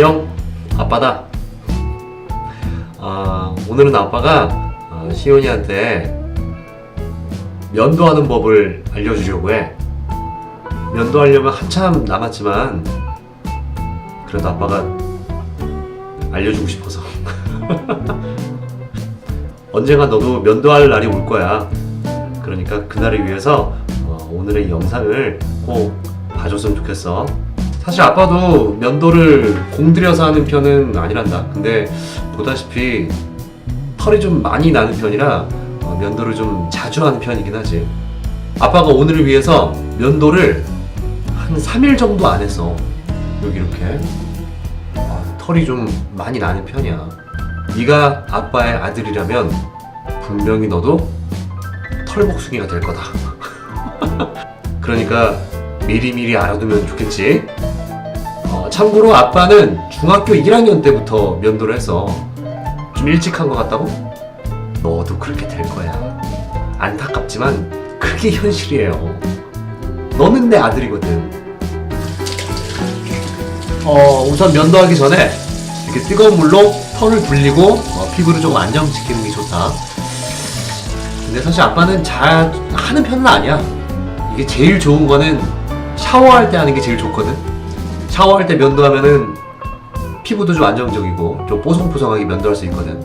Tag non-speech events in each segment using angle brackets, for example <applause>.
안녕 아빠다. 아, 오늘은 아빠가 어, 시온이한테 면도하는 법을 알려주려고 해. 면도하려면 한참 남았지만 그래도 아빠가 알려주고 싶어서. <laughs> 언젠가 너도 면도할 날이 올 거야. 그러니까 그날을 위해서 어, 오늘의 영상을 꼭 봐줬으면 좋겠어 사실 아빠도 면도를 공들여서 하는 편은 아니란다. 근데 보다시피 털이 좀 많이 나는 편이라 어, 면도를 좀 자주 하는 편이긴 하지. 아빠가 오늘을 위해서 면도를 한 3일 정도 안 했어. 여기 이렇게. 아, 털이 좀 많이 나는 편이야. 네가 아빠의 아들이라면 분명히 너도 털복숭이가 될 거다. <laughs> 그러니까 미리미리 알아두면 좋겠지. 어, 참고로 아빠는 중학교 1학년 때부터 면도를 해서 좀 일찍 한 것 같다고? 너도 그렇게 될 거야. 안타깝지만 그게 현실이에요. 너는 내 아들이거든. 어, 우선 면도하기 전에 이렇게 뜨거운 물로 털을 불리고 어, 피부를 좀 안정시키는 게 좋다. 근데 사실 아빠는 잘 하는 편은 아니야. 이게 제일 좋은 거는 샤워할 때 하는 게 제일 좋거든. 샤워할 때 면도하면은 피부도 좀 안정적이고 좀 뽀송뽀송하게 면도할 수 있거든.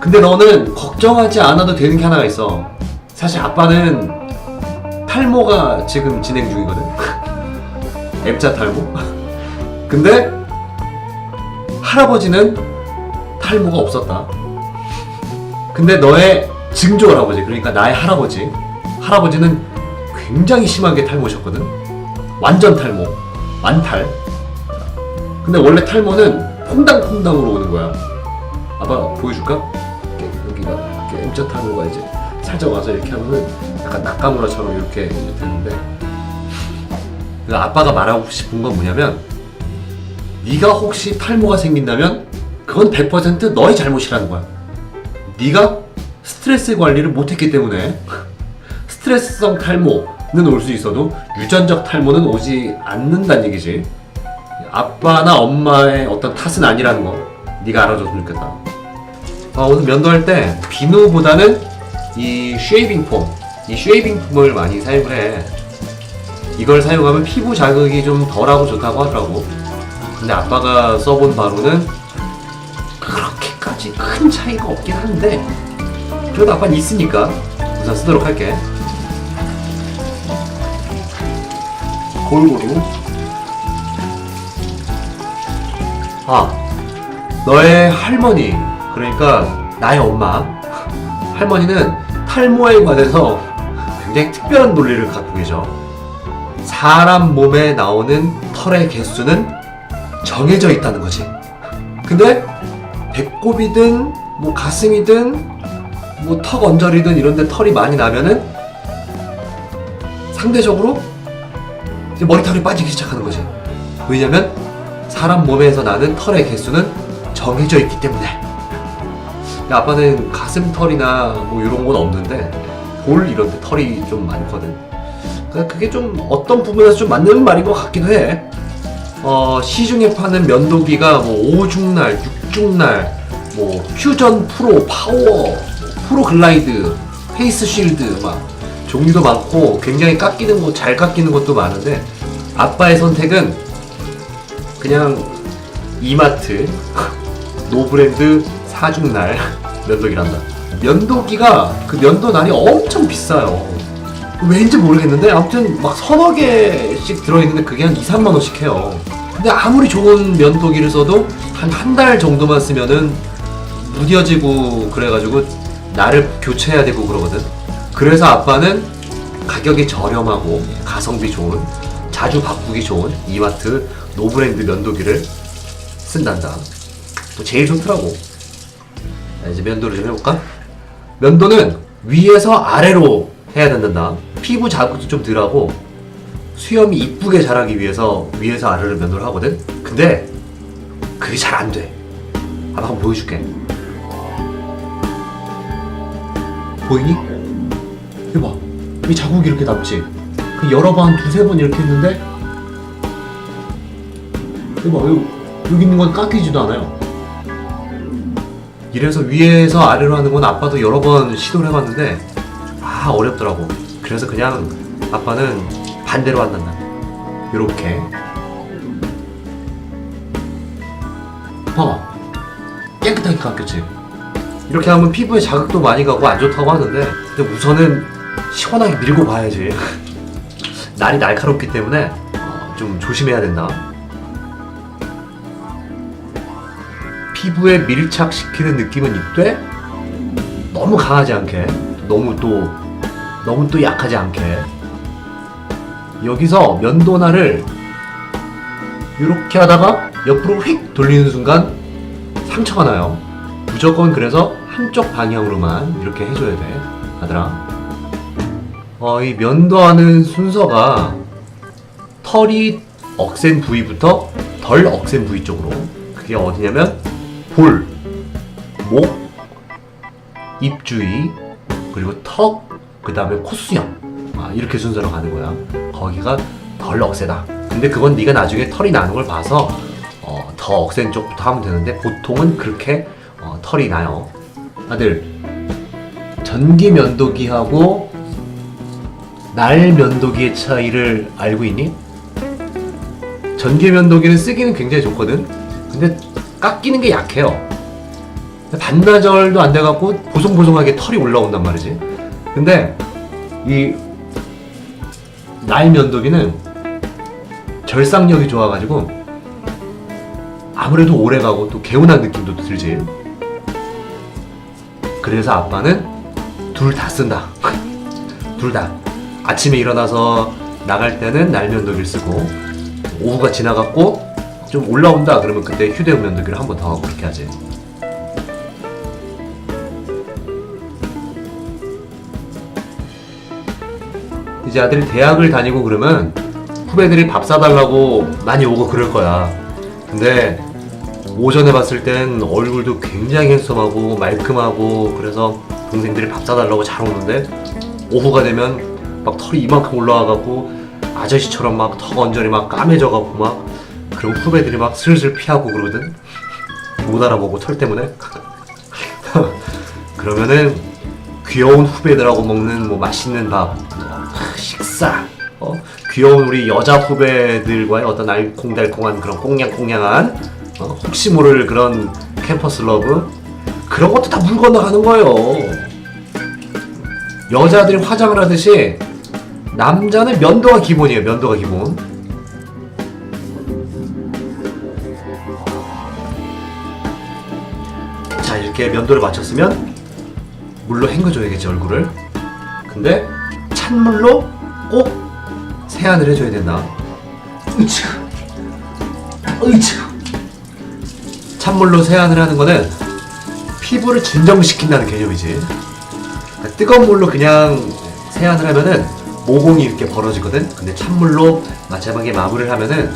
근데 너는 걱정하지 않아도 되는 게 하나가 있어. 사실 아빠는 탈모가 지금 진행 중이거든. <laughs> M자 탈모. <laughs> 근데 할아버지는 탈모가 없었다. 근데 너의 증조 할아버지, 그러니까 나의 할아버지, 할아버지는 굉장히 심하게 탈모셨거든. 완전 탈모, 완탈. 근데 원래 탈모는 퐁당퐁당으로 오는 거야. 아빠 보여줄까? 이렇게 여기가 이렇게 M자 탈모가 이제 살짝 와서 이렇게 하면은 약간 낙가무라처럼 이렇게 되는데 그 아빠가 말하고 싶은 건 뭐냐면 네가 혹시 탈모가 생긴다면 그건 100% 너의 잘못이라는 거야. 네가 스트레스 관리를 못했기 때문에 <laughs> 스트레스성 탈모는 올 수 있어도 유전적 탈모는 오지 않는다는 얘기지. 아빠나 엄마의 어떤 탓은 아니라는 거 네가 알아줬으면 좋겠다. 아, 오늘 면도할 때 비누보다는 이 쉐이빙 폼, 이 쉐이빙 폼을 많이 사용을 해. 이걸 사용하면 피부 자극이 좀 덜하고 좋다고 하더라고. 근데 아빠가 써본 바로는 그렇게까지 큰 차이가 없긴 한데 그래도 아빠는 있으니까 우선 쓰도록 할게. 골고루. 아, 너의 할머니, 그러니까 나의 엄마, 할머니는 탈모에 관해서 굉장히 특별한 논리를 갖고 계셔. 사람 몸에 나오는 털의 개수는 정해져 있다는 거지. 근데 배꼽이든 뭐 가슴이든 뭐 턱 언저리든 이런데 털이 많이 나면은 상대적으로 머리털이 빠지기 시작하는 거지. 왜냐면 사람 몸에서 나는 털의 개수는 정해져 있기 때문에. 아빠는 가슴털이나 뭐 이런 건 없는데 볼 이런 데 털이 좀 많거든. 그러니까 그게 좀 어떤 부분에서 좀 맞는 말인 것 같기도 해. 어, 시중에 파는 면도기가 뭐 오중날, 육중날, 뭐 퓨전 프로, 파워, 뭐 프로 글라이드, 페이스 쉴드 막 종류도 많고 굉장히 깎이는 거 잘 깎이는 것도 많은데 아빠의 선택은 그냥 이마트 노브랜드 사중날 면도기란다. 면도기가 그 면도 날이 엄청 비싸요. 왠지 모르겠는데 아무튼 막 서너 개씩 들어있는데 그게 한 2, 3만 원씩 해요. 근데 아무리 좋은 면도기를 써도 한 한 달 정도만 쓰면은 무뎌지고 그래가지고 나를 교체해야 되고 그러거든. 그래서 아빠는 가격이 저렴하고 가성비 좋은 자주 바꾸기 좋은 이마트 노브랜드 면도기를 쓴단다. 뭐 제일 좋더라고. 자, 이제 면도를 좀 해볼까? 면도는 위에서 아래로 해야 된단다. 피부 자극도 좀 덜하고 수염이 이쁘게 자라기 위해서 위에서 아래로 면도를 하거든. 근데 그게 잘 안 돼. 아빠 한번 보여줄게. 보이니? 이봐, 이 자국이 이렇게 남지. 그 여러 번, 두세 번 이렇게 했는데, 이봐, 이거 여기 있는 건 깎이지도 않아요. 이래서 위에서 아래로 하는 건 아빠도 여러 번 시도를 해봤는데 아 어렵더라고. 그래서 그냥 아빠는 반대로 한단다. 이렇게. 봐봐. 깨끗하게 깎였지. 이렇게 하면 피부에 자극도 많이 가고 안 좋다고 하는데 근데 우선은 시원하게 밀고 봐야지. <laughs> 날이 날카롭기 때문에 어, 좀 조심해야 된다. 피부에 밀착시키는 느낌은 있되 너무 강하지 않게 너무 또 너무 또 약하지 않게 여기서 면도날을 이렇게 하다가 옆으로 휙 돌리는 순간 상처가 나요. 무조건 그래서 한쪽 방향으로만 이렇게 해줘야 돼, 아들아. 어, 이 면도하는 순서가 털이 억센 부위부터 덜 억센 부위 쪽으로 그게 어디냐면 볼, 목, 입 주위 그리고 턱, 그 다음에 콧수염 아, 이렇게 순서로 가는 거야. 거기가 덜 억세다. 근데 그건 네가 나중에 털이 나는 걸 봐서 어, 더 억센 쪽부터 하면 되는데 보통은 그렇게 어, 털이 나요. 아들 전기 면도기하고 날 면도기의 차이를 알고 있니? 전기 면도기는 쓰기는 굉장히 좋거든. 근데 깎이는 게 약해요. 반나절도 안 돼갖고 보송보송하게 털이 올라온단 말이지. 근데 이 날 면도기는 절삭력이 좋아가지고 아무래도 오래가고 또 개운한 느낌도 들지. 그래서 아빠는 둘 다 쓴다. <laughs> 둘 다. 아침에 일어나서 나갈 때는 날 면도기를 쓰고 오후가 지나갔고 좀 올라온다 그러면 그때 휴대용 면도기를 한 번 더 하고 그렇게 하지. 이제 아들이 대학을 다니고 그러면 후배들이 밥 사달라고 많이 오고 그럴 거야. 근데 오전에 봤을 땐 얼굴도 굉장히 핸섬하고 말끔하고 그래서 동생들이 밥 사달라고 잘 오는데 오후가 되면 막 털이 이만큼 올라와갖고 아저씨처럼 막 턱 언저리 막 까매져갖고 막 그리고 후배들이 막 슬슬 피하고 그러거든. 못 알아보고 털 때문에. <laughs> 그러면은 귀여운 후배들하고 먹는 뭐 맛있는 밥 식사. 어? 귀여운 우리 여자 후배들과의 어떤 알콩달콩한 그런 꽁냥꽁냥한 어? 혹시 모를 그런 캠퍼스 러브? 그런 것도 다 물 건너가는 거예요. 여자들이 화장을 하듯이 남자는 면도가 기본이에요 면도가 기본. 자 이렇게 면도를 마쳤으면 물로 헹궈줘야겠지 얼굴을. 근데 찬물로 꼭 세안을 해줘야 된다. 으츠 으츠 찬물로 세안을 하는 거는 피부를 진정시킨다는 개념이지. 그러니까 뜨거운 물로 그냥 세안을 하면은 모공이 이렇게 벌어지거든. 근데 찬물로 마지막에 마무리를 하면은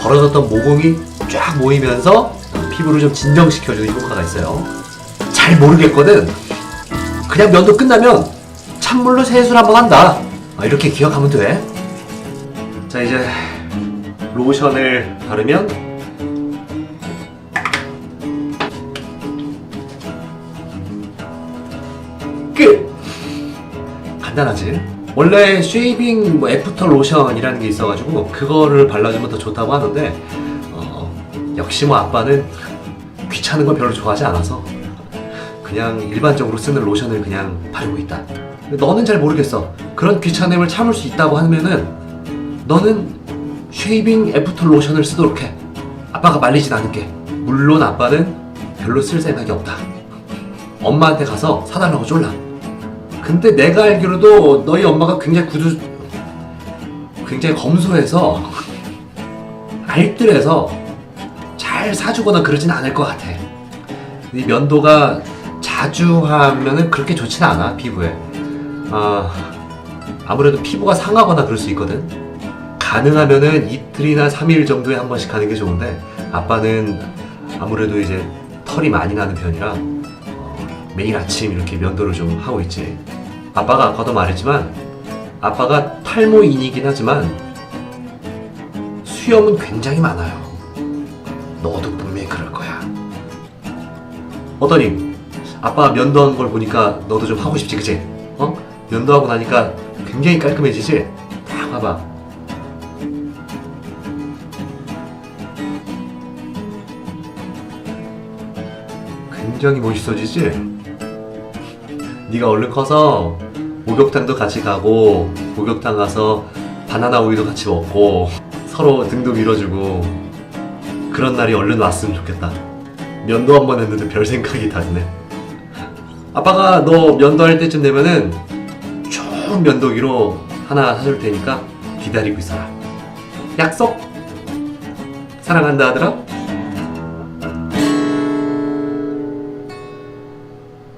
벌어졌던 모공이 쫙 모이면서 피부를 좀 진정시켜주는 효과가 있어요. 잘 모르겠거든. 그냥 면도 끝나면 찬물로 세수를 한번 한다. 아, 이렇게 기억하면 돼. 자 이제 로션을 바르면 끝. 간단하지. 원래 쉐이빙 뭐 애프터 로션이라는 게 있어가지고 그거를 발라주면 더 좋다고 하는데 어, 역시 뭐 아빠는 귀찮은 걸 별로 좋아하지 않아서 그냥 일반적으로 쓰는 로션을 그냥 바르고 있다. 너는 잘 모르겠어. 그런 귀찮음을 참을 수 있다고 하면은 너는 쉐이빙 애프터 로션을 쓰도록 해. 아빠가 말리진 않을게. 물론 아빠는 별로 쓸 생각이 없다. 엄마한테 가서 사달라고 쫄라. 근데 내가 알기로도 너희 엄마가 굉장히 구두 굉장히 검소해서 알뜰해서 잘 사주거나 그러진 않을 것 같아. 이 면도가 자주 하면은 그렇게 좋지는 않아 피부에. 아 아무래도 피부가 상하거나 그럴 수 있거든. 가능하면은 이틀이나 3일 정도에 한 번씩 하는 게 좋은데 아빠는 아무래도 이제 털이 많이 나는 편이라 어, 매일 아침 이렇게 면도를 좀 하고 있지. 아빠가 아까도 말했지만 아빠가 탈모인이긴 하지만 수염은 굉장히 많아요. 너도 분명히 그럴 거야. 어떠니? 아빠 면도한 걸 보니까 너도 좀 하고 싶지, 그치? 어? 면도하고 나니까 굉장히 깔끔해지지? 딱 봐봐. 굉장히 멋있어지지? 네가 얼른 커서 목욕탕도 같이 가고 목욕탕 가서 바나나 우유도 같이 먹고 서로 등도 밀어주고 그런 날이 얼른 왔으면 좋겠다. 면도 한 번 했는데 별 생각이 다 드네. 아빠가 너 면도할 때쯤 되면은 좋은 면도기로 하나 사줄 테니까 기다리고 있어라. 약속? 사랑한다 하더라?